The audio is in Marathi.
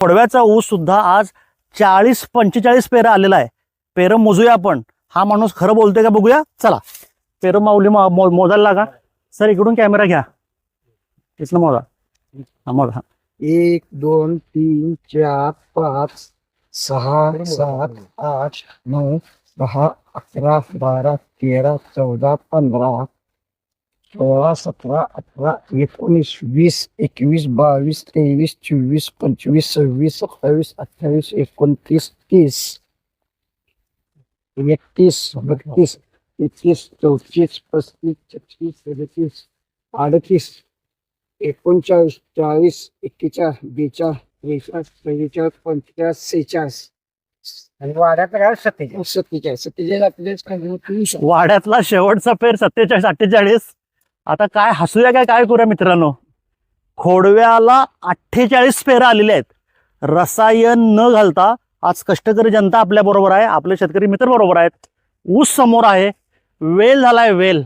खोडव्याचा ऊस सुद्धा आज चाळीस पंचेचाळीस पेरं आलेला आहे. पेरं मोजूया आपण. हा माणूस खरं बोलतोय का बघूया? चला. पेरं माऊली मोजायला लागा. सर इकडून कॅमेरा घ्या. इथनं मोजा. हा मोजा. एक दोन तीन चार पाच सहा सात आठ नऊ दहा अकरा बारा तेरा चौदा पंधरा सोळा सतरा अठरा एकोणीस वीस एकवीस बावीस तेवीस चोवीस पंचवीस सव्वीस सत्तावीस अठ्ठावीस एकोणतीस तीस एकतीस बत्तीस तेहतीस चौतीस पस्तीस छत्तीस सदतीस अडतीस एकोणचाळीस चाळीस एक्केचाळीस बेचाळीस त्रेचाळीस चव्वेचाळीस पंचेचाळीस सेहेचाळीस आणि वाड्यात काय सत्तेचाळीस सत्तेचाळीस सत्तेचाळीस वाड्यातला शेवटचा पेर सत्तेचाळीस अठ्ठेचाळीस. आता काय हसूया काय काय करूया मित्रांनो? खोडव्याला अठ्ठेचाळीस पेरं आलेले आहेत. रसायन न घालता आज कष्टकरी जनता आपल्या बरोबर आहे. आपले शेतकरी मित्र बरोबर आहेत. ऊस समोर आहे. वेल झालाय वेल.